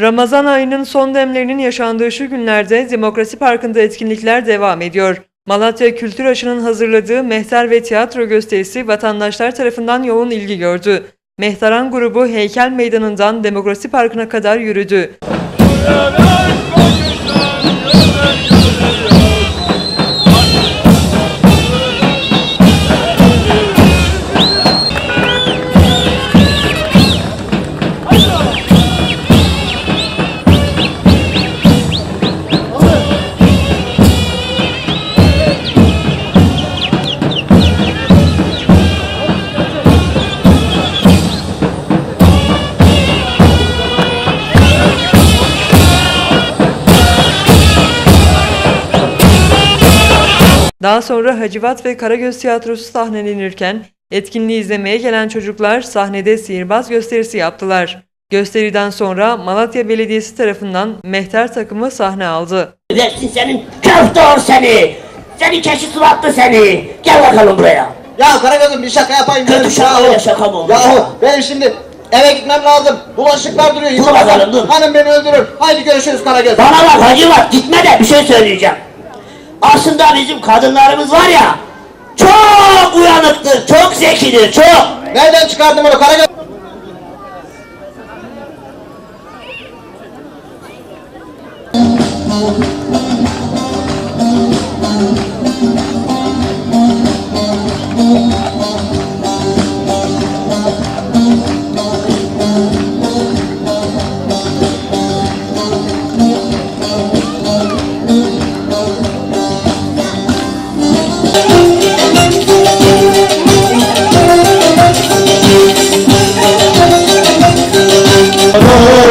Ramazan ayının son demlerinin yaşandığı şu günlerde Demokrasi Parkı'nda etkinlikler devam ediyor. Malatya Kültür Aşı'nın hazırladığı mehter ve tiyatro gösterisi vatandaşlar tarafından yoğun ilgi gördü. Mehtaran grubu Heykel Meydanı'ndan Demokrasi Parkı'na kadar yürüdü. Daha sonra Hacivat ve Karagöz Tiyatrosu sahnelenirken etkinliği izlemeye gelen çocuklar sahnede sihirbaz gösterisi yaptılar. Gösteriden sonra Malatya Belediyesi tarafından mehter takımı sahne aldı. Versin senin köfte seni. Seni keçi sulatlı seni. Gel bakalım buraya. Ya Karagöz'üm bir şaka yapayım. Kötü dedim. şaka öyle şaka mı olur? Yahu benim şimdi eve gitmem lazım. Bulaşıklar duruyor. yıkamazsam bakalım, dur. Hanım beni öldürür. Haydi görüşürüz Karagöz. Bana bak hacı bak gitme de bir şey söyleyeceğim. Aslında bizim kadınlarımız var ya çok uyanıktır, çok zekidir, çok. Nereden çıkardın bunu Karagöz?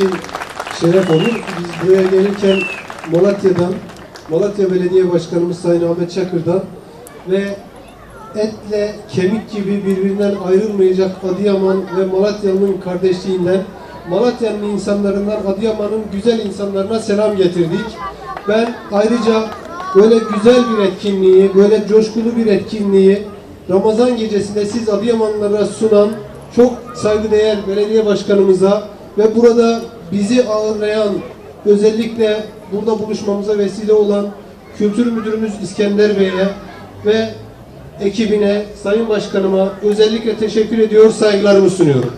için şeref olur. Biz buraya gelirken Malatya'dan, Malatya Belediye Başkanımız Sayın Ahmet Çakır'dan ve etle kemik gibi birbirinden ayrılmayacak Adıyaman ve Malatya'nın kardeşliğinden, Malatya'nın insanlarından Adıyaman'ın güzel insanlarına selam getirdik. Ben ayrıca böyle güzel bir etkinliği, böyle coşkulu bir etkinliği Ramazan gecesinde siz Adıyamanlılara sunan çok saygıdeğer belediye başkanımıza ve burada bizi ağırlayan özellikle burada buluşmamıza vesile olan Kültür Müdürümüz İskender Bey'e ve ekibine, Sayın Başkanıma özellikle teşekkür ediyor, saygılarımı sunuyorum.